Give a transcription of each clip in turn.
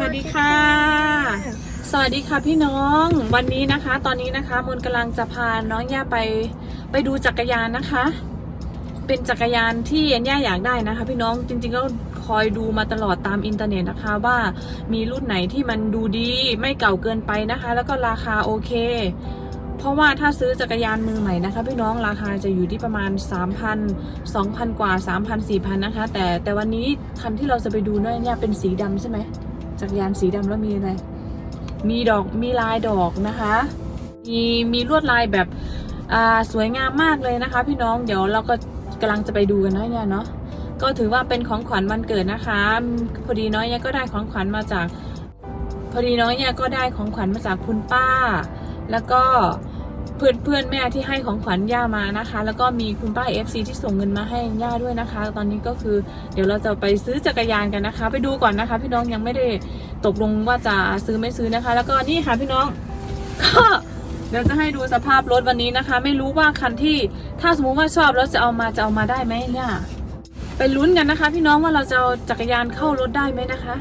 วัสดีค่ะ สวัสดีค่ะพี่น้อง วันนี้นะคะ ตอนนี้นะคะมนกำลังจะพาน้องย่าไปไปดูจักรยานนะคะ เป็นจักรยานที่ยันย่าอยากได้นะคะ พี่น้องจริงๆก็คอยดูมาตลอดตามอินเทอร์เน็ตนะคะว่ามีรุ่นไหนที่มันดูดีไม่เก่าเกินไปนะคะ แล้วก็ราคาโอเค เพราะว่าถ้าซื้อจักรยานมือใหม่นะคะ พี่น้องราคาจะอยู่ที่ประมาณ 3,000 2,000 กว่า 3,000 4,000 นะคะ แต่แต่วันนี้คันที่เราจะไปดูเนี่ยเนี่ยเป็นสีดำใช่ไหม จักรยานสีดำแล้วมีอะไร มีดอกมีลายดอกนะคะ มีมีลวดลายแบบอ่าสวยงามมากเลยนะคะ พี่น้องเดี๋ยวเราก็กำลังจะไปดูกันนะเนี่ยเนาะก็ถือว่าเป็นของขวัญวันเกิดนะคะ พอดีน้อยเนี่ยก็ได้ของขวัญมาจาก พอดีน้อยเนี่ยก็ได้ของขวัญมาจากคุณป้า แล้วก็ พื่อนเพื่อนแม่ที่ให้ของขวัญย่ามานะคะ แล้วก็มีคุณป้า FC ที่ส่งเงินมาให้ย่าด้วยนะคะ ตอนนี้ก็คือเดี๋ยวเราจะไปซื้อจักรยานกันนะคะ ไปดูก่อนนะคะ พี่น้องยังไม่ได้ตกลงว่าจะซื้อไม่ซื้อนะคะ แล้วก็นี่ค่ะพี่น้องก็เดี๋ยวจะให้ดูสภาพรถวันนี้นะคะ ไม่รู้ว่าคันที่ถ้าสมมุติว่าชอบแล้วจะเอามาจะเอามาได้ไหมเนี่ยไปลุ้นกันนะคะ พี่น้องว่าเราจะเอาจักรยานเข้ารถได้ไหมนะคะ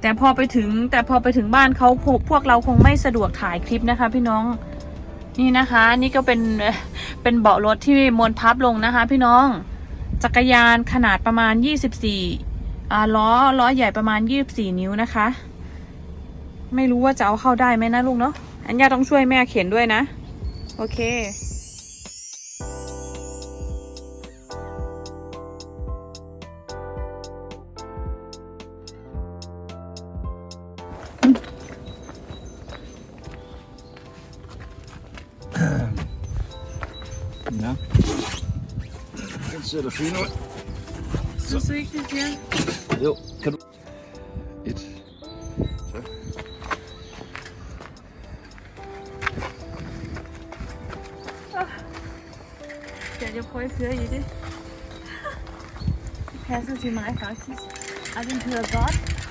แต่พอไปถึงแต่พอไปถึงบ้านเขาพวกเราคงไม่สะดวกถ่ายคลิปนะคะ พี่น้อง นี่นะคะ นี่ก็เป็นเป็นเบาะรถที่มวนพับลงนะคะ พี่น้อง จักรยานขนาดประมาณ 24อ่าล้อล้อใหญ่ประมาณ 24 นิ้วนะคะ ไม่รู้ว่าจะเอาเข้าได้ไหมนะลูกเนาะอันย่าต้องช่วยแม่เข็นด้วยนะ โอเค ser da fin ud. Så sygtigt, ja. Jo, kan du... Et. Så. Jeg jeg prøver at føre i det. Det passer til mig faktisk. Og den kører godt.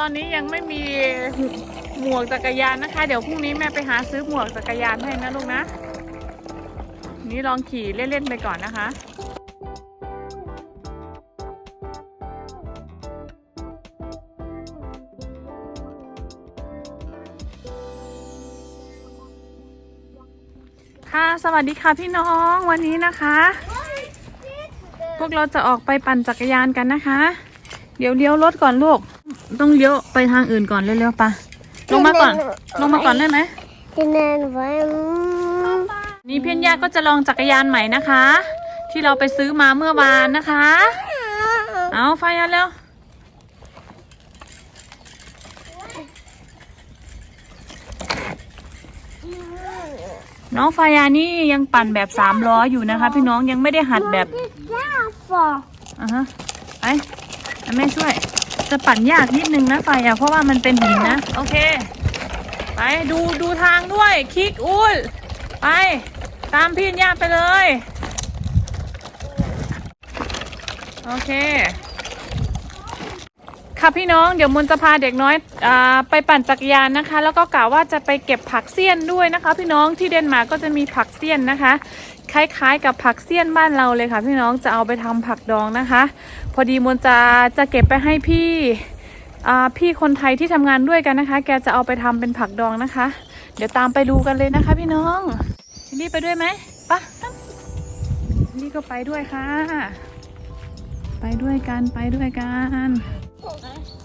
ตอนนี้ยังไม่มีหมวกจักรยานนะคะ เดี๋ยวพรุ่งนี้แม่ไปหาซื้อหมวกจักรยานให้นะลูกนะ นี่ลองขี่เล่นๆไปก่อนนะคะค่ะสวัสดีค่ะพี่น้องวันนี้นะคะ พวกเราจะออกไปปั่นจักรยานกันนะคะ เดี๋ยวเลี้ยวรถก่อนลูก ต้องเลี้ยวไปทางอื่นก่อนเร็วๆปะลงมาก่อน ลงมาก่อนได้ไหม Den var นี่เพียนยาก็จะลองจักรยานใหม่นะคะ ที่เราไปซื้อมาเมื่อวานนะคะ เอาไฟยันเร็วน้องไฟยานี่ยังปั่นแบบสามล้ออยู่นะคะ พี่น้องยังไม่ได้หัดแบบ derfor. อะฮะไปอะแม่ช่วย จะปั่นยากนิดนึงนะไฟอะเพราะว่ามันเป็นหินนะ โอเค ไปดูดูทางด้วย คิกอุ้ยไป ตามพี่ย่าไปเลย โอเค ค่ะพี่น้องเดี๋ยวมนจะพาเด็กน้อยอไปปั่นจักรยานนะคะ แล้วก็กล่าวว่าจะไปเก็บผักเสี้ยนด้วยนะคะ พี่น้องที่เดนมาร์กก็จะมีผักเสี้ยนนะคะ คล้ายๆ กับผักเสี้ยนบ้านเราเลยค่ะ พี่น้องจะเอาไปทำผักดองนะคะ พอดีมนจะจะเก็บไปให้พี่พี่คนไทยที่ทำงานด้วยกันนะคะ แกจะเอาไปทำเป็นผักดองนะคะ เดี๋ยวตามไปดูกันเลยนะคะ พี่น้องชิลี่ไปด้วยไหมไปะชิลลี่ก็ไปด้วยค่ะ ไปด้วยกันไปด้วยกัน ฮ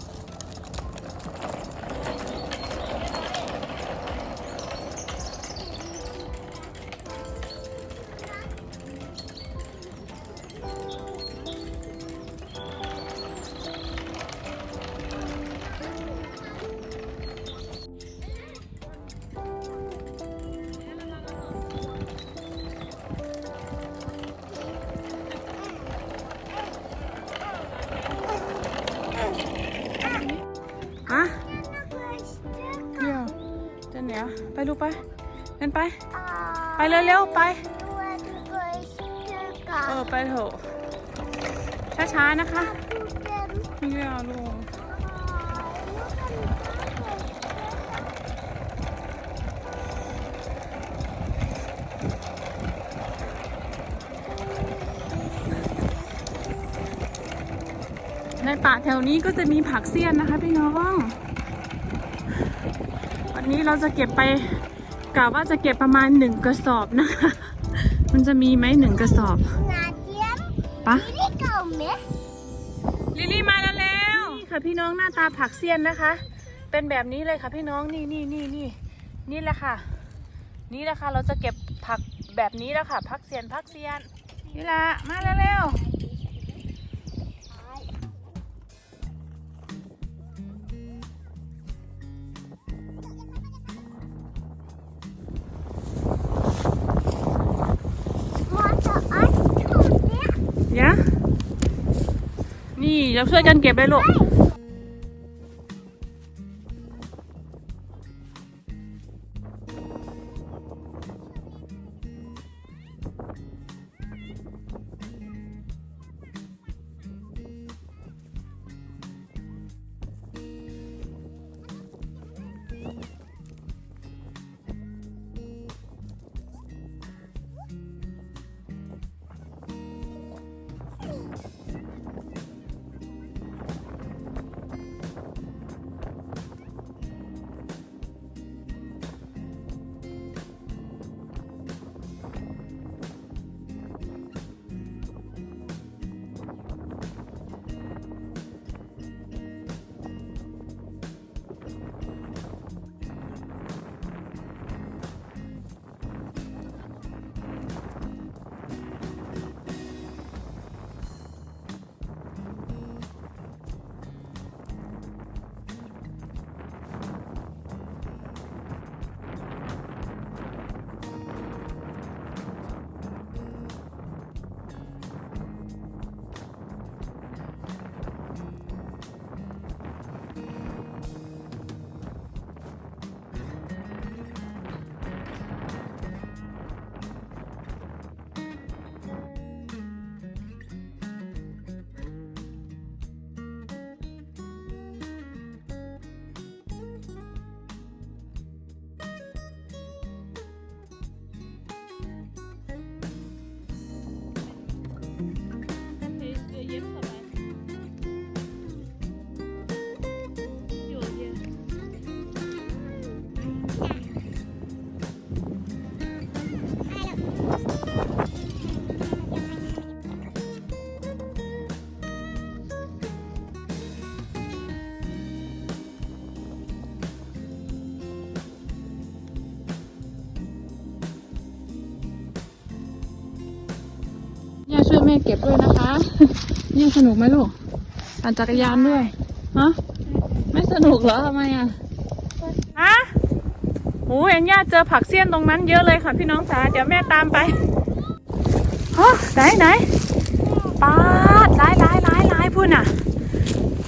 ลูกไปเดินไปไป ไปเร็วๆไป You want to go to เออ the ไปเถอะช้าๆนะคะ them. ไม่เอาลูกในป่าแถวนี้ก็จะมีผักเสี้ยนนะคะพี่น้อง วันนี้เราจะเก็บไปกะว่าจะเก็บประมาณหนึ่งกระสอบนะคะ มันจะมีไหมหนึ่งกระสอบ Nadia, ปะ did it go miss? ลิลลี่มาแล้วแล้วนี่ค่ะพี่น้องหน้าตาผักเสี้ยนนะคะ เป็นแบบนี้เลยค่ะพี่น้องนี่นี่นี่นี่นี่แหละค่ะ นี่แหละค่ะเราจะเก็บผักแบบนี้แล้วค่ะผักเสียนผักเสียนนี่ละมาแล้วเร็ว นี่เราช่วยกันเก็บเลยลูก ม่เก็บด้วยนะคะย่าสนุกไหมลูกปั่นจักรยานด้วยฮะไม่สนุกเหรอทำไมอะฮะโหเห็นย่าเจอผักเสี้ยนตรงนั้นเยอะเลยค่ะพี่น้องจ๋าเดี๋ยวแม่ตามไปฮะไหนไหนปาดหลายหลายหลายหลายพุ่นอะ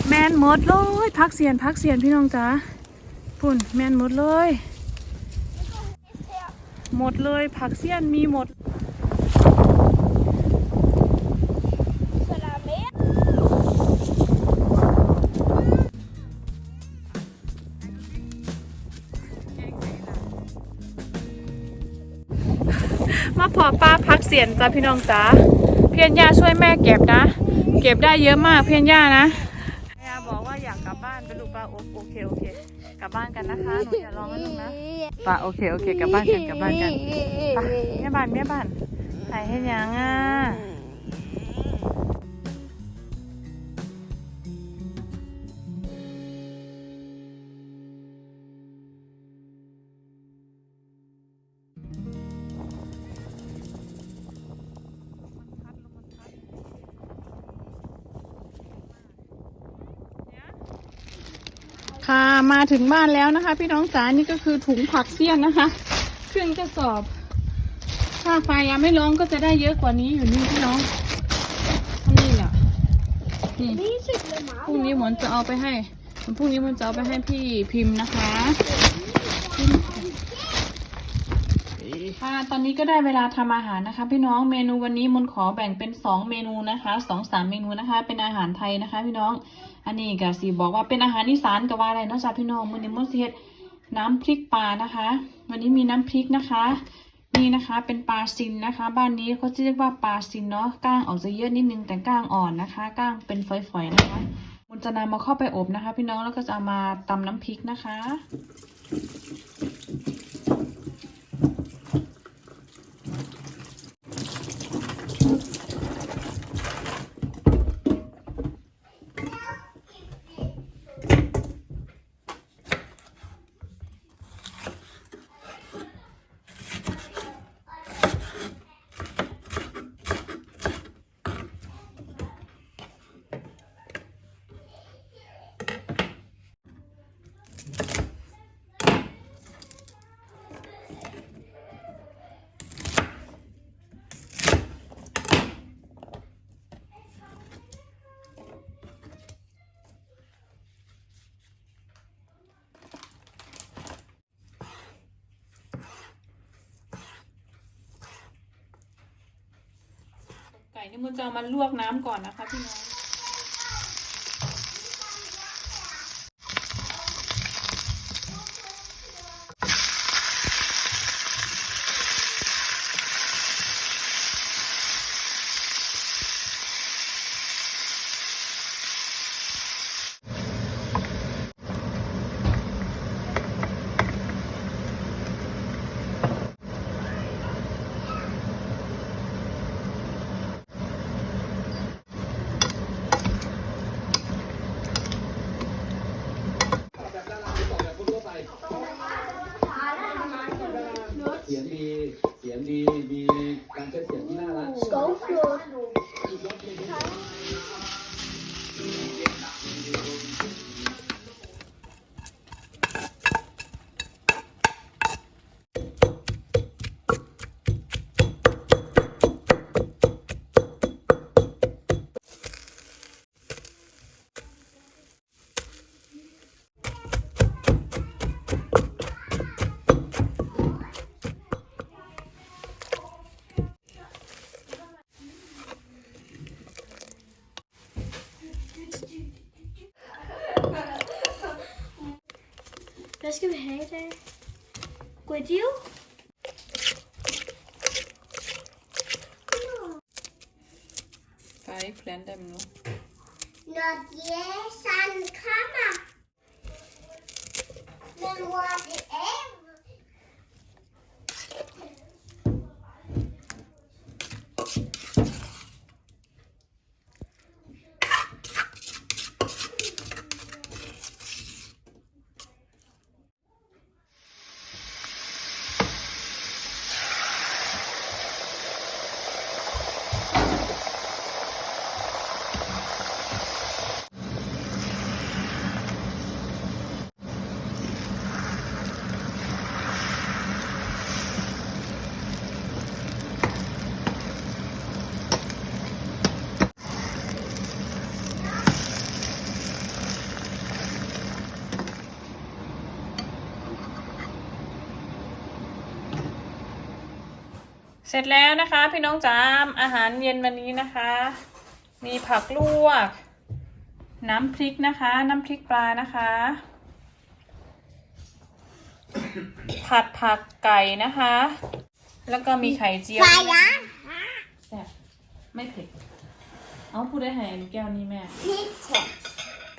แมนหมดเลยผักเสียนผักเสียนพี่น้องจ๋าพุ่นแมนหมดเลย หมดเลยผักเสี้ยนมีหมด สียนจ้าพี่น้องจ้าเพียนย่าช่วยแม่เก็บนะ เก็บได้เยอะมากเพียนย่านะย่าบอกว่าอยากกลับบ้านไปลูกปลาโอโอเคโอเคกลับบ้านกันนะคะหนูอย่าร้องนะลูกนะปลาโอเคโอเคกลับบ้านกันกลับบ้านกันไปแม่บ้านแม่บ้านถ่ายให้ยังอะ ค่ะมาถึงบ้านแล้วนะคะ พี่น้องจ๋านี่ก็คือถุงผักเสี้ยนนะคะครึ่งกระสอบ ถ้าไฟยังไม่ร้องก็จะได้เยอะกว่านี้อยู่นี่พี่น้องนี่แหละนี่พรุ่งนี้หมอนจะเอาไปให้พรุ่งนี้มันจะเอาไปให้พี่พิมพ์นะคะ ค่ะตอนนี้ก็ได้เวลาทำอาหารนะคะ พี่น้องเมนูวันนี้มนขอแบ่งเป็นสองเมนูนะคะสองสามเมนูนะคะ เป็นอาหารไทยนะคะ พี่น้อง อันนี้ก็สีบอกว่าเป็นอาหารอีสานก็ว่าได้เนอกจากพี่น้องมื้อนี้มุนสิเฮ็ดน้ำพริกปลานะคะ วันนี้มีน้ำพริกนะคะ นี่นะคะเป็นปลาซินนะคะ บ้านนี้เขาจะเรียกว่าปลาซินเนาะก้างออกจะเยอะนิดนึงแต่ก้างอ่อนนะคะก้างเป็นฝอยๆนะคะมุนจะนำมาเข้าไปอบนะคะ พี่น้องแล้วก็จะเอามาตำน้ำพริกนะคะ นี่มุนจะเอามาลวกน้ำก่อนนะคะพี่น้อง hvad skal vi have i dag? Guadil? ไฟแพลนได้ไหมเนาะ Når Jason kommer. Men hvor er det af? เสร็จแล้วนะคะ พี่น้องจ๋าอาหารเย็นวันนี้นะคะ มีผักลวก น้ำพริกนะคะ น้ำพริกปลานะคะ ผัดผักไก่นะคะ แล้วก็มีไข่เจียว Fire. แซ่บไม่เผ็ดเอาพูดได้ไหนลูกแก้วนี้แม่ Pizza.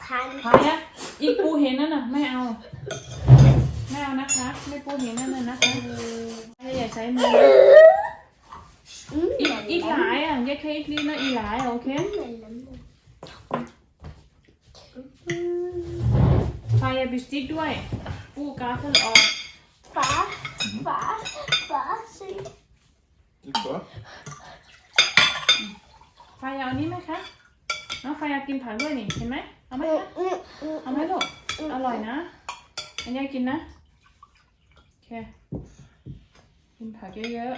Pan. พายะอีกปูเห็นนั่นน่ะไม่เอาไม่เอานะคะ ไม่ปูเห็นนั่นน่ะนะคะไม่อย่าใช้มือ อีกอีกหลายอะอย่าแค่อีกนิดนะอีกหลายอะโอเคพายาบิสติกด้วยปูกาเฟลออก Far. Far. Far. Se. Det er godt. พายาเอานี้ไหมคะ น้องพายากินผักด้วยนี่ เห็นไหม เอาไหมคะ Mm, mm. เอาไหมลูก อร่อยนะ อันนี้กินนะ โอเค กินผักเยอะ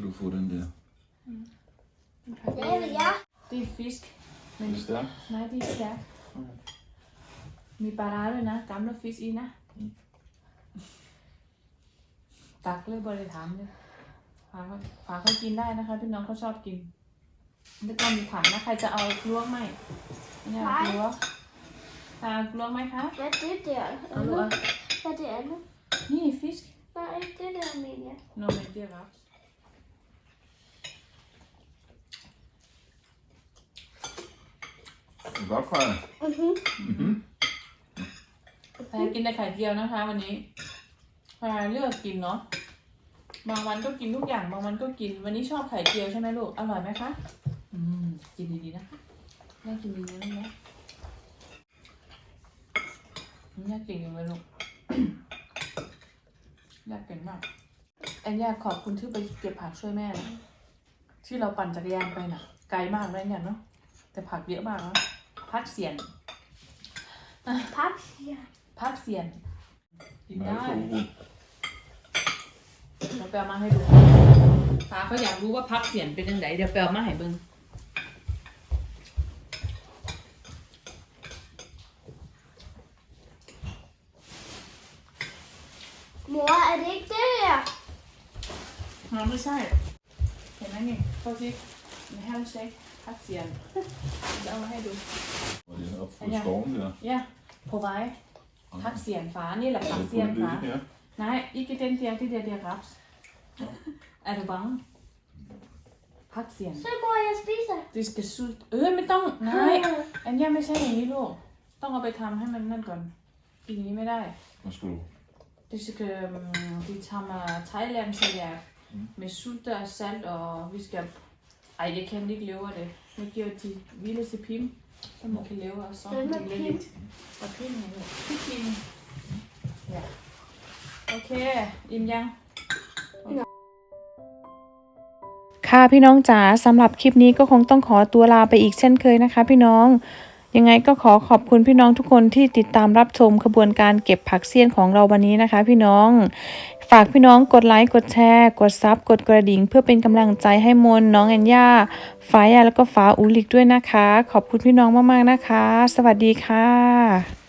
Så kan du få den der. ๆกินผักเย Det vil อะ jeg. ๆตีฟิส men Er det stærkt? nej det er stærkt มีปลาร้าด้วยนะกัมแล้วฟิสอีนะตักเลยบริถามเลยฝาเขาฝาเขากินได้นะคะพี่น้องเขาชอบกินแล้วก็มีผักนะใครจะเอากลวกไหมเนี่ยกลวกตากลวกไหมคะ Hvad er det der? เอาลูก Anna? อะ Hvad er det andet? นี่ฟิช Nej, ikke det der, Amelia. โน เมเดียรับ Godt, Freja. Mhm. แพรกินแต่ไข่เจียวนะคะ วันนี้แพรเลือกกินเนาะบางวันก็กินทุกอย่างบางวันก็กิน วันนี้ชอบไข่เจียวใช่ไหมลูกอร่อยไหมคะอืมกินดีๆนะคะแม่กินดีๆนะแม่แม่เก่งจังเลยลูกแม่เก่งมากแอนอยากขอบคุณที่ไปเก็บผักช่วยแม่นะที่เราปั่นจักรยานไปน่ะ ไกลมากเลยเนี่ยเนาะแต่ผักเยอะมากเนาะ พักเสียน Pak, ja. พักเสียนกินได้ Meget god. เดี๋ยวไปเอามาให้ดูตาเขาอยากรู้ว่าพักเสียนเป็นยังไงเดี๋ยวไปเอามาให้เบิ่ง Mor, er det ikke det her? มันไม่ใช่ เห็นไหมนี่เขาซิในแฮมเชค พักเสียนเดี๋ยวเอามาให้ดู Og det er op for Ja. skoven der. ย่าพอไว้พักเสียนฟ้านี่แหละ Er พัก det เสียน kun ฟ้า det her? นายอีกเดนเตียที่เดียเดียรับ er du bange พักเสียน Så mor, jeg spiser. du skal sulte เออไม่ต้องนายอันเนี้ยไม่ใช่อย่างนี้ลูกต้องเอาไปทำให้มันนั่นก่อนกินอย่างนี้ไม่ได้ Hvad skal du? Det skal, um, vi tager thailandsalat med sulte og salt, og vi skal... Ej, jeg kan ikke leve af det. Jeg giver til Ville til Pim, som man kan leve af så. Hvem er Det Pim? lidt. Og Pim er jo. Pim. Ja. Okay, Im Yang. ค่ะพี่น้องจ๋าสำหรับคลิปนี้ก็คงต้องขอตัวลาไปอีกเช่นเคยนะคะ พี่น้อง ยังไงก็ขอขอบคุณพี่น้องทุกคนที่ติดตามรับชมขบวนการเก็บผักเสี้ยนของเราวันนี้นะคะ พี่น้องฝากพี่น้องกดไลค์กดแชร์ กดซับกดกระดิ่ง เพื่อเป็นกำลังใจให้มนน้องแอนย่าฟ้ายาแล้วก็ฟ้าอูลิกด้วยนะคะ ขอบคุณพี่น้องมากๆนะคะ สวัสดีค่ะ